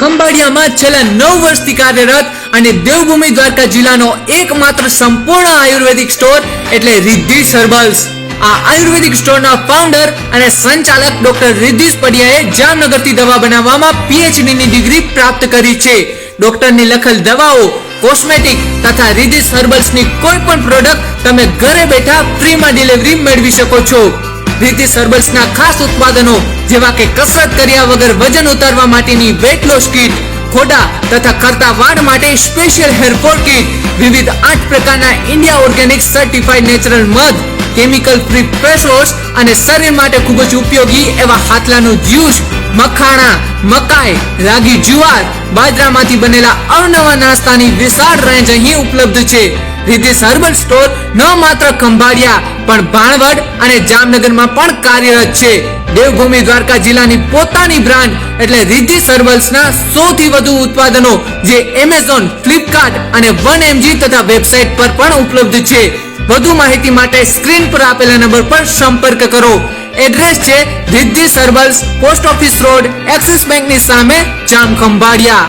ખંભાળિયામાં છેલ્લા નવ વર્ષથી કાર્યરત અને દેવભૂમિ દ્વારકા જિલ્લાનો એકમાત્ર સંપૂર્ણ આયુર્વેદિક સ્ટોર એટલે રિદ્ધિ હર્બલ્સ. આ આયુર્વેદિક સ્ટોરના ફાઉન્ડર અને સંચાલક ડોક્ટર રિદ્ધિશ પડિયાએ જામનગરથી દવા બનાવવામાં પીએચડીની ડિગ્રી પ્રાપ્ત કરી છે. ડોક્ટરની લખેલ દવાઓ કોસ્મેટિક તથા રિદ્ધિશ હર્બલ્સની કોઈ પણ પ્રોડક્ટ તમે ઘરે બેઠા ફ્રીમાં ડિલિવરી મેળવી શકો છો. રિદ્ધિશ હર્બલ્સના ખાસ ઉત્પાદનો, જેવા કે કસરત કર્યા વગર વજન ઉતારવા માટેની વેટ લોસ કીટ ખોડા તથા કરતા વાળ માટે સ્પેશિયલ હેર ફોલ કીટ વિવિધ આઠ પ્રકારના ઇન્ડિયા ઓર્ગેનિક સર્ટિફાઈડ નેચરલ મધ કેમિકલ ફ્રી ફેસ વોશ અને શરીર માટે ખૂબ જ ઉપયોગી એવા હાથલાનું જ્યુસ, મખાણા, મકાઈ, રાગી જુવાર, બાજરામાંથી બનેલા અવનવા નાસ્તાની વિશાળ રેન્જ અહીં ઉપલબ્ધ છે. રિદ્ધિસ હર્બલ સ્ટોર ન માત્ર ખંભાળિયા, પણ ભાણવડ અને જામનગરમાં પણ કાર્યરત છે. દેવભૂમિ દ્વારકા જિલ્લાની પોતાની બ્રાન્ડ એટલે રિદ્ધિ હર્બલ્સના સૌથી વધુ ઉત્પાદનો જે એમેઝોન ફ્લિપકાર્ટ અને વન એમજી તથા વેબસાઇટ પર પણ ઉપલબ્ધ છે. વધુ માહિતી માટે સ્ક્રીન પર આપેલા નંબર પર સંપર્ક કરો. એડ્રેસ છે Riddhi herbals post office road, axis બેંકની સામે જામ ખંભાળિયા